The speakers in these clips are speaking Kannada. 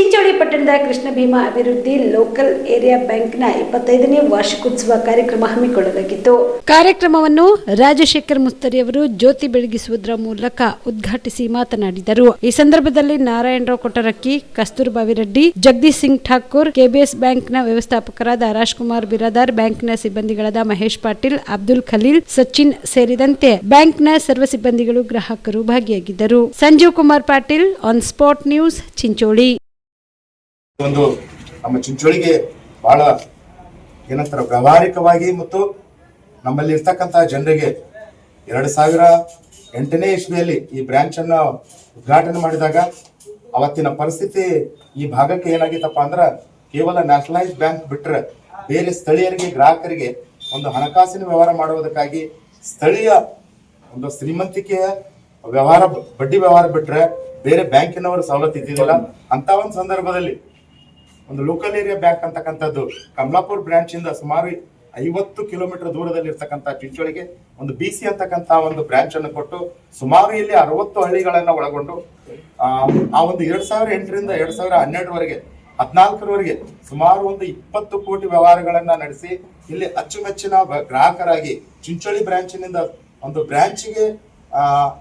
ಚಿಂಚೋಳಿ ಪಟ್ಟಣದ ಕೃಷ್ಣ ಭೀಮಾ ಅಭಿವೃದ್ಧಿ ಲೋಕಲ್ ಏರಿಯಾ ಬ್ಯಾಂಕ್ನ ಇಪ್ಪತ್ತೈದನೇ ವಾರ್ಷಿಕೋತ್ಸವ ಕಾರ್ಯಕ್ರಮ ಹಮ್ಮಿಕೊಳ್ಳಲಾಗಿತ್ತು. ಕಾರ್ಯಕ್ರಮವನ್ನು ರಾಜಶೇಖರ್ ಮುಸ್ತರಿ ಅವರು ಜ್ಯೋತಿ ಬೆಳಗಿಸುವುದರ ಮೂಲಕ ಉದ್ಘಾಟಿಸಿ ಮಾತನಾಡಿದರು. ಈ ಸಂದರ್ಭದಲ್ಲಿ ನಾರಾಯಣರಾವ್ ಕೊಟ್ಟರಕ್ಕಿ ಕಸ್ತೂರ್ಬಾ ರೆಡ್ಡಿ ಜಗದೀಶ್ ಸಿಂಗ್ ಠಾಕೂರ್ ಕೆಬಿಎಸ್ ಬ್ಯಾಂಕ್ನ ವ್ಯವಸ್ಥಾಪಕರಾದ ರಾಜ್ಕುಮಾರ್ ಬಿರಾದಾರ್ ಬ್ಯಾಂಕ್ನ ಸಿಬ್ಬಂದಿಗಳಾದ ಮಹೇಶ್ ಪಾಟೀಲ್, ಅಬ್ದುಲ್ ಖಲೀಲ್, ಸಚಿನ್ ಸೇರಿದಂತೆ ಬ್ಯಾಂಕ್ನ ಸರ್ವ ಸಿಬ್ಬಂದಿಗಳು ಗ್ರಾಹಕರು ಭಾಗಿಯಾಗಿದ್ದರು. Sanjeev Kumar Patil on spot news Chincholi. ಒಂದು ನಮ್ಮ ಚಿಂಚೋಳಿಗೆ ಬಹಳ ಏನಂತಾರೆ, ವ್ಯಾವಹಾರಿಕವಾಗಿ ಮತ್ತು ನಮ್ಮಲ್ಲಿ ಇರ್ತಕ್ಕಂತಹ ಜನರಿಗೆ ಎರಡು ಸಾವಿರ ಎಂಟನೇ ಇಸ್ವಿಯಲ್ಲಿ ಈ ಬ್ರಾಂಚ್ ಅನ್ನ ಉದ್ಘಾಟನೆ ಮಾಡಿದಾಗ ಅವತ್ತಿನ ಪರಿಸ್ಥಿತಿ ಈ ಭಾಗಕ್ಕೆ ಏನಾಗಿತ್ತಪ್ಪ ಅಂದ್ರ ಕೇವಲ ನ್ಯಾಷನಲೈಸ್ ಬ್ಯಾಂಕ್ ಬಿಟ್ರೆ ಬೇರೆ ಸ್ಥಳೀಯರಿಗೆ, ಗ್ರಾಹಕರಿಗೆ ಒಂದು ಹಣಕಾಸಿನ ವ್ಯವಹಾರ ಮಾಡುವುದಕ್ಕಾಗಿ ಸ್ಥಳೀಯ ಒಂದು ಶ್ರೀಮಂತಿಕೆಯ ವ್ಯವಹಾರ, ಬಡ್ಡಿ ವ್ಯವಹಾರ ಬಿಟ್ರೆ ಬೇರೆ ಬ್ಯಾಂಕಿನವರು ಸವಲತ್ತು ಇದ್ದಿದ್ದಿಲ್ಲ. ಅಂತ ಒಂದು ಸಂದರ್ಭದಲ್ಲಿ ಒಂದು ಲೋಕಲ್ ಏರಿಯಾ ಬ್ಯಾಂಕ್ ಅಂತಕ್ಕಂಥದ್ದು ಕಮಲಾಪುರ್ ಬ್ರಾಂಚ್ ಇಂದ ಸುಮಾರು ಐವತ್ತು ಕಿಲೋಮೀಟರ್ ದೂರದಲ್ಲಿ ಇರ್ತಕ್ಕಂಥ ಚಿಂಚೋಳಿಗೆ ಒಂದು ಬಿ ಸಿ ಅಂತಕ್ಕಂಥ ಒಂದು ಬ್ರಾಂಚ್ ಅನ್ನು ಕೊಟ್ಟು ಸುಮಾರು ಇಲ್ಲಿ ಅರವತ್ತು ಹಳ್ಳಿಗಳನ್ನ ಒಳಗೊಂಡು, ಆ ಒಂದು ಎರಡ್ ಸಾವಿರ ಎಂಟರಿಂದ ಎರಡ್ ಸಾವಿರ ಹನ್ನೆರಡರವರೆಗೆ, ಹದಿನಾಲ್ಕರವರೆಗೆ ಸುಮಾರು ಒಂದು ಇಪ್ಪತ್ತು ಕೋಟಿ ವ್ಯವಹಾರಗಳನ್ನ ನಡೆಸಿ ಇಲ್ಲಿ ಅಚ್ಚುಮೆಚ್ಚಿನ ಗ್ರಾಹಕರಾಗಿ ಚಿಂಚೋಳಿ ಬ್ರಾಂಚಿನಿಂದ ಒಂದು ಬ್ರಾಂಚಿಗೆ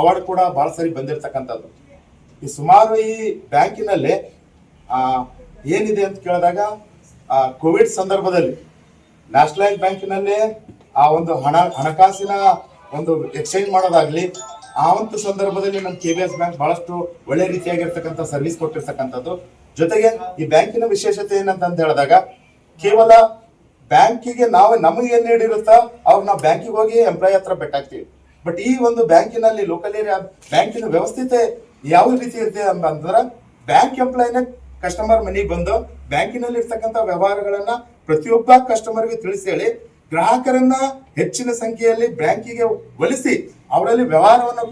ಅವಾರ್ಡ್ ಕೂಡ ಬಹಳ ಸರಿ ಬಂದಿರತಕ್ಕಂಥದ್ದು. ಈ ಸುಮಾರು ಈ ಬ್ಯಾಂಕಿನಲ್ಲಿ ಏನಿದೆ ಅಂತ ಕೇಳಿದಾಗ, ಆ ಕೋವಿಡ್ ಸಂದರ್ಭದಲ್ಲಿ ನ್ಯಾಷನಲೈಸ್ ಬ್ಯಾಂಕಿನಲ್ಲಿ ಆ ಒಂದು ಹಣ, ಹಣಕಾಸಿನ ಒಂದು ಎಕ್ಸ್ಚೇಂಜ್ ಮಾಡೋದಾಗ್ಲಿ, ಆ ಒಂದು ಸಂದರ್ಭದಲ್ಲಿ ನಮ್ಮ ಕೆ ಬಿ ಎಸ್ ಬ್ಯಾಂಕ್ ಬಹಳಷ್ಟು ಒಳ್ಳೆ ರೀತಿಯಾಗಿರ್ತಕ್ಕಂಥ ಸರ್ವಿಸ್ ಕೊಟ್ಟಿರ್ತಕ್ಕಂಥದ್ದು. ಜೊತೆಗೆ ಈ ಬ್ಯಾಂಕಿನ ವಿಶೇಷತೆ ಏನಂತ ಹೇಳಿದಾಗ, ಕೇವಲ ಬ್ಯಾಂಕಿಗೆ ನಾವು ನಮಗೆ ಏನ್ ನೀಡಿರುತ್ತಾ ಅವ್ರು ನಾವು ಬ್ಯಾಂಕಿಗೆ ಹೋಗಿ ಎಂಪ್ಲಾಯ್ ಹತ್ರ ಬೆಟ್ಟಾಗ್ತೀವಿ ಬಟ್ ಈ ಒಂದು ಬ್ಯಾಂಕಿನಲ್ಲಿ ಲೋಕಲ್ ಏರಿಯಾ ಬ್ಯಾಂಕಿನ ವ್ಯವಸ್ಥಿತೆ ಯಾವ ರೀತಿ ಇರುತ್ತೆ ಅಂತಂದ್ರೆ ಬ್ಯಾಂಕ್ ಎಂಪ್ಲಾಯ್ನ ಕಸ್ಟಮರ್ ಮನೆಗೆ ಬಂದು ಬ್ಯಾಂಕಿನಲ್ಲಿ ಇರ್ತಕ್ಕಂಥ ವ್ಯವಹಾರಗಳನ್ನ ಪ್ರತಿಯೊಬ್ಬ ಕಸ್ಟಮರ್ಗೆ ತಿಳಿಸಿ ಹೇಳಿ ಗ್ರಾಹಕರನ್ನ ಹೆಚ್ಚಿನ ಸಂಖ್ಯೆಯಲ್ಲಿ ಬ್ಯಾಂಕಿಗೆ ಒಲಿಸಿ ಅವರಲ್ಲಿ ವ್ಯವಹಾರವನ್ನು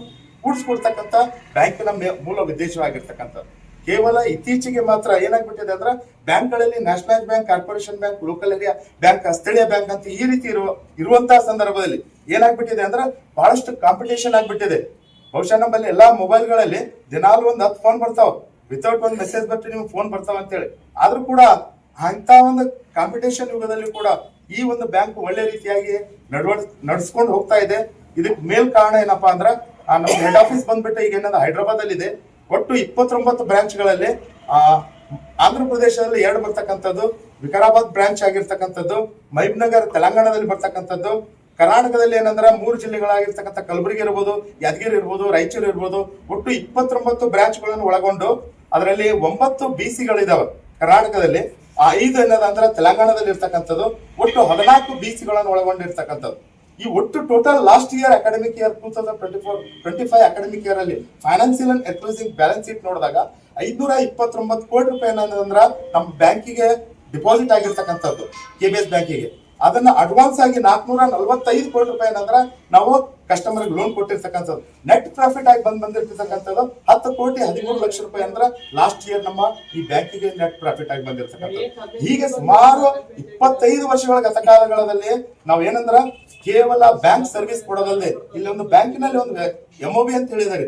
ಕೂಡಿಸ್ಕೊಡ್ತಕ್ಕಂಥ ಬ್ಯಾಂಕಿನ ಮೂಲ ಉದ್ದೇಶವಾಗಿರ್ತಕ್ಕಂಥದ್ದು. ಕೇವಲ ಇತ್ತೀಚೆಗೆ ಮಾತ್ರ ಏನಾಗ್ಬಿಟ್ಟಿದೆ ಅಂದ್ರೆ ಬ್ಯಾಂಕ್ಗಳಲ್ಲಿ nationalise bank, corporation bank, local area bank, ಸ್ಥಳೀಯ ಬ್ಯಾಂಕ್ ಅಂತ ಈ ರೀತಿ ಇರುವ ಇರುವಂತಹ ಸಂದರ್ಭದಲ್ಲಿ ಏನಾಗ್ಬಿಟ್ಟಿದೆ ಅಂದ್ರೆ ಬಹಳಷ್ಟು ಕಾಂಪಿಟೇಷನ್ ಆಗ್ಬಿಟ್ಟಿದೆ. ಬಹುಶಃ ನಮ್ಮಲ್ಲಿ ಎಲ್ಲಾ ಮೊಬೈಲ್ಗಳಲ್ಲಿ ದಿನಾಲು ಒಂದು ಹತ್ತು ಫೋನ್ ಬರ್ತಾವ. ವಿತೌಟ್ ಒಂದು ಮೆಸೇಜ್ ಬರ್ತೀವಿ ನಿಮ್ಗೆ ಫೋನ್ ಬರ್ತಾವ ಅಂತೇಳಿ. ಆದ್ರೂ ಕೂಡ ಅಂತ ಒಂದು ಕಾಂಪಿಟೇಷನ್ ಯುಗದಲ್ಲಿ ಕೂಡ ಈ ಒಂದು ಬ್ಯಾಂಕ್ ಒಳ್ಳೆ ರೀತಿಯಾಗಿ ನಡವಡ್ ನಡ್ಸ್ಕೊಂಡು ಹೋಗ್ತಾ ಇದೆ. ಇದಕ್ಕೆ ಮೇಲ್ ಕಾರಣ ಏನಪ್ಪಾ ಅಂದ್ರೆ ನಮ್ಮ ಹೆಡ್ ಆಫೀಸ್ ಬಂದ್ಬಿಟ್ಟು ಈಗ ಏನಂದ್ರೆ ಹೈದರಾಬಾದ್ ಅಲ್ಲಿ ಇದೆ ಒಟ್ಟು ಇಪ್ಪತ್ತೊಂಬತ್ತು ಬ್ರಾಂಚ್ಗಳಲ್ಲಿ ಆಂಧ್ರ ಪ್ರದೇಶದಲ್ಲಿ ಎರಡು ಬರ್ತಕ್ಕಂಥದ್ದು, ವಿಕಾರಾಬಾದ್ ಬ್ರಾಂಚ್ ಆಗಿರ್ತಕ್ಕಂಥದ್ದು ಮೈಬ್ನಗರ್ ತೆಲಂಗಾಣದಲ್ಲಿ ಬರ್ತಕ್ಕಂಥದ್ದು, ಕರ್ನಾಟಕದಲ್ಲಿ ಏನಂದ್ರೆ ಮೂರು ಜಿಲ್ಲೆಗಳಾಗಿರ್ತಕ್ಕಂಥ ಕಲಬುರಗಿ ಇರ್ಬೋದು, ಯಾದಗಿರಿ ಇರ್ಬೋದು, ರಾಯಚೂರು ಇರ್ಬೋದು, ಒಟ್ಟು ಇಪ್ಪತ್ತೊಂಬತ್ತು ಬ್ರಾಂಚ್ಗಳನ್ನು ಒಳಗೊಂಡು ಅದರಲ್ಲಿ ಒಂಬತ್ತು ಬಿ ಸಿಗಳಿದಾವೆ. ಕರ್ನಾಟಕದಲ್ಲಿ ಆ ಐದು ಏನದಂದ್ರೆ ತೆಲಂಗಾಣದಲ್ಲಿ ಇರ್ತಕ್ಕಂಥದ್ದು ಒಟ್ಟು ಹದಿನಾಲ್ಕು ಬಿ ಸಿಗಳನ್ನು ಒಳಗೊಂಡಿರ್ತಕ್ಕಂಥದ್ದು. ಈ ಒಟ್ಟು total last year academic year two thousand twenty four twenty five academic year ಅಲ್ಲಿ financial and advising balance sheet ನೋಡಿದಾಗ ಐದ್ನೂರ ಇಪ್ಪತ್ತೊಂಬತ್ತು ಕೋಟಿ ರೂಪಾಯಿ ಏನಂದ್ರೆ ನಮ್ಮ ಬ್ಯಾಂಕಿಗೆ ಡಿಪಾಸಿಟ್ ಆಗಿರ್ತಕ್ಕಂಥದ್ದು ಕೆ ಬಿ ಎಸ್ ಬ್ಯಾಂಕಿಗೆ ಅದನ್ನ ಅಡ್ವಾನ್ಸ್ ಆಗಿ ನಾಲ್ಕನೂರ ನಲವತ್ತೈದು ಕೋಟಿ ರೂಪಾಯಿ ಏನಂದ್ರೆ ನಾವು ಕಸ್ಟಮರ್ ಲೋನ್ ಕೊಟ್ಟಿರ್ತಕ್ಕಂಥದ್ದು. ನೆಟ್ ಪ್ರಾಫಿಟ್ ಆಗಿ ಬಂದ್ ಬಂದಿರ್ತಕ್ಕಂಥದ್ದು ಹತ್ತು ಕೋಟಿ ಹದಿಮೂರು ಲಕ್ಷ ರೂಪಾಯಿ ಅಂದ್ರೆ ಲಾಸ್ಟ್ ಇಯರ್ ನಮ್ಮ ಈ ಬ್ಯಾಂಕಿಗೆ ನೆಟ್ ಪ್ರಾಫಿಟ್ ಆಗಿ ಬಂದಿರ್ತಕ್ಕಂಥದ್ದು. ಹೀಗೆ ಸುಮಾರು ಇಪ್ಪತ್ತೈದು ವರ್ಷಗಳ ಗತಕಾಲಗಳಲ್ಲಿ ನಾವು ಏನಂದ್ರ ಕೇವಲ ಬ್ಯಾಂಕ್ ಸರ್ವಿಸ್ ಕೊಡೋದಲ್ಲದೆ ಇಲ್ಲಿ ಒಂದು ಬ್ಯಾಂಕಿನಲ್ಲಿ ಒಂದು ಎಂ ಒ ಬಿ ಅಂತ ಹೇಳಿದಾರೆ